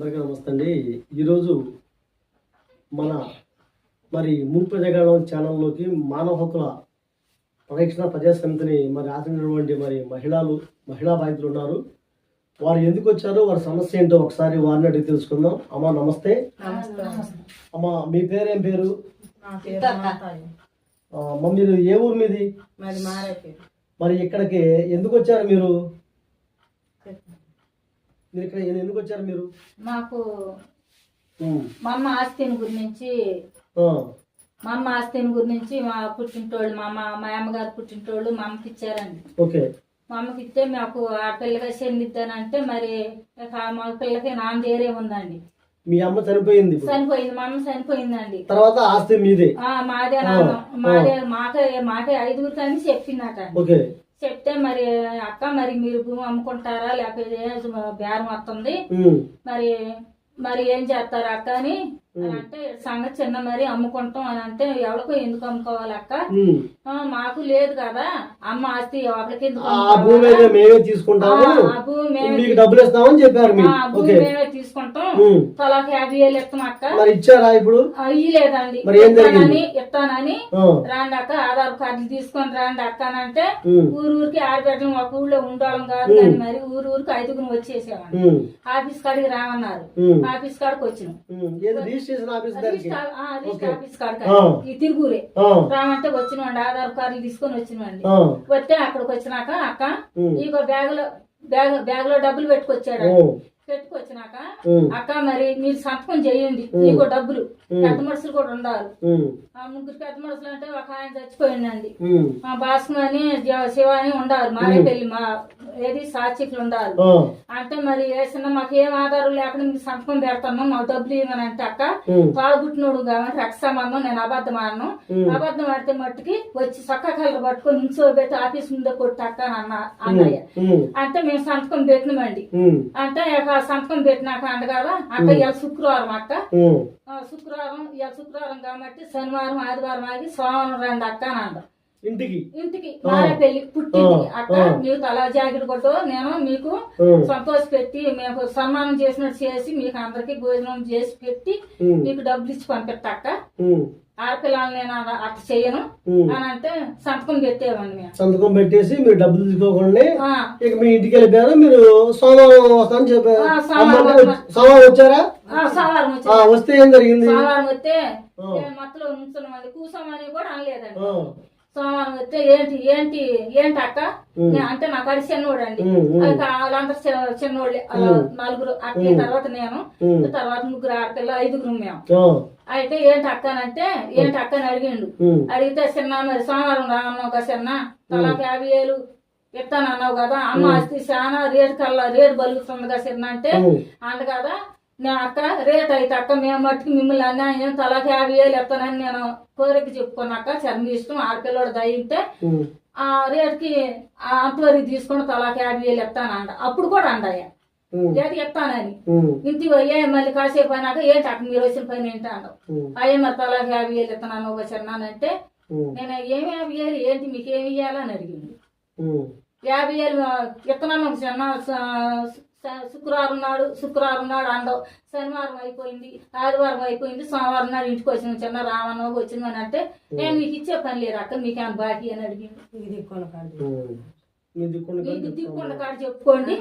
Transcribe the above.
అందరికీ నమస్తే అండి. ఈరోజు మన మరి ముంపు జగడం ఛానల్లోకి మానవ హక్కుల పరిరక్షణ ప్రజా సమితిని మరి ఆచరించినటువంటి మరి మహిళలు మహిళా బాధితులు ఉన్నారు. వారు ఎందుకు వచ్చారో వారి సమస్య ఏంటో ఒకసారి వారిని అడిగి తెలుసుకుందాం. అమ్మ నమస్తే. అమ్మ మీ పేరేం పేరు? అమ్మ మీరు ఏ ఊరు మీది? మరి ఇక్కడికి ఎందుకు వచ్చారు మీరు? మీరు ఇక్కడ ఎందుకు వచ్చారు మీరు? మాకు మా అమ్మ ఆస్తిని గురించి మా అమ్మ ఆస్తిని గురించి మా పుట్టింటోళ్ళు మా అమ్మ మా అమ్మగారు పుట్టింటోళ్ళు మా అమ్మకి ఇచ్చారండి. ఓకే. మా అమ్మకి ఇస్తే మాకు ఆ పిల్లగా చెందిద్దానంటే మరి మా పిల్లకి నాన్న ఉందండి. మీ అమ్మ చనిపోయింది. చనిపోయింది మా అమ్మ చనిపోయిందండి. తర్వాత ఆస్తి మీదే. ఆ మాదే మాదే మాకే మాకే ఐదుగురు కానీ చెప్పిందట. ఓకే. చెప్తే మరి అక్క మరి మీరు భూమి అమ్ముకుంటారా? లేకపోతే బేరం వస్తుంది. మరి మరి ఏం చేస్తారు అక్క అని అని అంటే సంగతి చిన్న మరి అమ్ముకుంటాం అని అంటే ఎవరికో ఎందుకు అమ్ముకోవాలి అక్క? మాకు లేదు కదా. అమ్మ ఆస్తి ఒకరికి ఎందుకు ఆ అమ్ముకోవాలా? భూమి అయితే మేమే తీసుకుంటాము. ఆ, ఆ భూమి మేమే మీకు డబ్బులు ఇస్తామని చెప్పారు ఆ, మీరు భూమి ఓకే. మేమే తీసుకుంటాం. ఉమ్. తలాకి యాభై వేలు ఇస్తాం అక్క. మరి ఇచ్చారా ఇప్పుడు? మరి ఏం జరిగింది? ఇస్తానని ఇస్తానని ఆ, రాండి అక్క ఆధార్ కార్డులు తీసుకొని రాండి అక్క అని అంటే ఉమ్, ఊరు ఊరికి ఆడబెట్టడం ఒక ఊళ్ళో ఉండడం కాదు కానీ మరి ఊరు ఊరికి ఐదుగురు వచ్చేసామండి ఉమ్, ఆఫీస్ కాడికి రామన్నారు. ఉమ్, ఆఫీస్ కాడికి వచ్చినాం. ఉమ్. ఏది రిజిస్ట్రేషన్ ఆఫీస్ దగ్గరికి. రిజిస్టర్- ఆ, రిజిస్టర్ ఓకే. ఆఫీస్ ఆ. ఈ తిరుగురే. రామంటే వచ్చినవండి ఆధార్ కార్డులు తీసుకొని వచ్చినవండి ఆ, వస్తే అక్కడికి వచ్చినాక అక్క ఇగో బ్యాగ్లో బ్యాగ్ బ్యాగ్లో డబ్బులు పెట్టుకొచ్చాడు. పెట్టుకొచ్చినాక అక్క మరి మీరు సంతకం చేయండి. నీకో డబ్బులు. పెద్ద మనుషులు కూడా ఉండాలి. ఆ ముగ్గురు పెద్ద మనుషులు అంటే ఒక ఆయన చచ్చిపోయిందండి మా భాస్కర్ అని జ- శివ అని ఉండాలి మారేపల్లి మా ఏది సాక్షికులు ఉండాలి అంటే మరి వేసిన మాకు ఏం ఆధారం లేకుండా మీకు సంతకం పెడతాను మాకు డబ్బులు ఇవ్వమని అంటే అక్క ఉమ్, పాడుబుట్టినోడు కాబట్టి రక్త సంబంధం నేను అబద్ధం ఆడను. అబద్ధం ఆడితే మట్టుకి వచ్చి చక్క కలర్ పట్టుకొని నించోబెట్టి ఆఫీస్ ముందే కొట్టి అక్క అని అన్న అన్నయ్య. అంటే మేము సంతకం పెట్టినామండి. అంటే సంతకం పెట్టినాక కదా అక్క ఇవాళ శుక్రవారం అక్క. శుక్రవారం ఇవాళ శుక్రవారం కాబట్టి శనివారం ఆదివారం ఆగి సోమవారం రండి అక్క అని ఇంటికి. ఇంటికి. మారేపల్లి పుట్టింది ఆ, అక్క ఆ. మీకు అలా జాకెట్ కొట్టు నేను మీకు సంతోష పెట్టి మేము సన్మానం చేసినట్టు చేసి మీకు అందరికి భోజనం చేసి పెట్టి మీకు డబ్బులు ఇచ్చి పంపిస్తా అక్క ఆడపిల్లలు నేను అట్ట చేయను. అని అంటే సంతకం పెట్టేవాడిని మేము సంతకం పెట్టేసి మీరు డబ్బులు తీసుకోకుండా. ఇక మీ ఇంటికి వెళ్ళిపోయారు? మీరు సోమవారం వస్తామని చెప్పారు. సోమవారం వచ్చారా? సోమవారం వస్తే ఏం జరిగింది? సోమవారం వస్తే ఆ. నేను మొత్తం నుంచున్నామని కూర్చోమని కూడా అనలేదండి. సోమవారం వస్తే ఏంటి ఏంటి ఏంటి అక్క. నే- అంటే నాకు అది చిన్నోడు అండి అది వాళ్ళందరూ చిన్నోళ్ళే. నలుగురు అక్క తర్వాత నేను. తర్వాత ముగ్గురు ఆడపిల్ల ఐదుగురు మేము. అయితే ఏంటి అక్క అంటే ఏంటి అక్క అని అడిగిండు. అడిగితే చిన్న మరి సోమవారం రామన్నావు కదా చిన్న. తలాకి యాభై వేలు ఇస్తానన్నావు కదా. అమ్మ అస్తి చాలా రేటు కల్లా రేటు బలుగుతుంది కదా చిన్న అంటే అంట కదా. నేను అక్క రేట్ అయితే అక్క మేము మట్టుకు మిమ్మల్ని అన్యాయం తలాకి యాభై వేలు ఇస్తానని నేను కోరిక చెప్పుకున్నాక చర్మ ఇష్టం ఆడపిల్లడు దయింటే ఉమ్, ఆ రేటుకి ఆ అంతవరకు తీసుకుని తలాకి యాభై వేలు ఇస్తానంట. అప్పుడు కూడా అండయ్య. ఇస్తానని. ఉమ్, ఇంటికి పోయి మళ్ళీ కాసేపు అయినాక ఏంటి అక్క మీరు వచ్చిన పని ఏంటి అన్నావు? అయ్యే మరి తలాకి యాభై వేలు చిన్నానంటే ఉమ్, నేను ఏమి యాభై వేలు ఏంటి మీకు ఏమి ఇవ్వాలని అడిగింది. యాభై స- స- శుక్రవారం నాడు శుక్రవారం నాడు అండవు. శనివారం అయిపోయింది ఆదివారం అయిపోయింది సోమవారం నాడు ఇంటికి వచ్చిన చిన్న రామన్న వచ్చిందని అంటే నేను మీకు ఇచ్చే పని లేదు అక్క మీకు ఏమైనా బాకీ? అని అడిగింది. మీకు దిక్కుండా కాడ చెప్పుకోండి.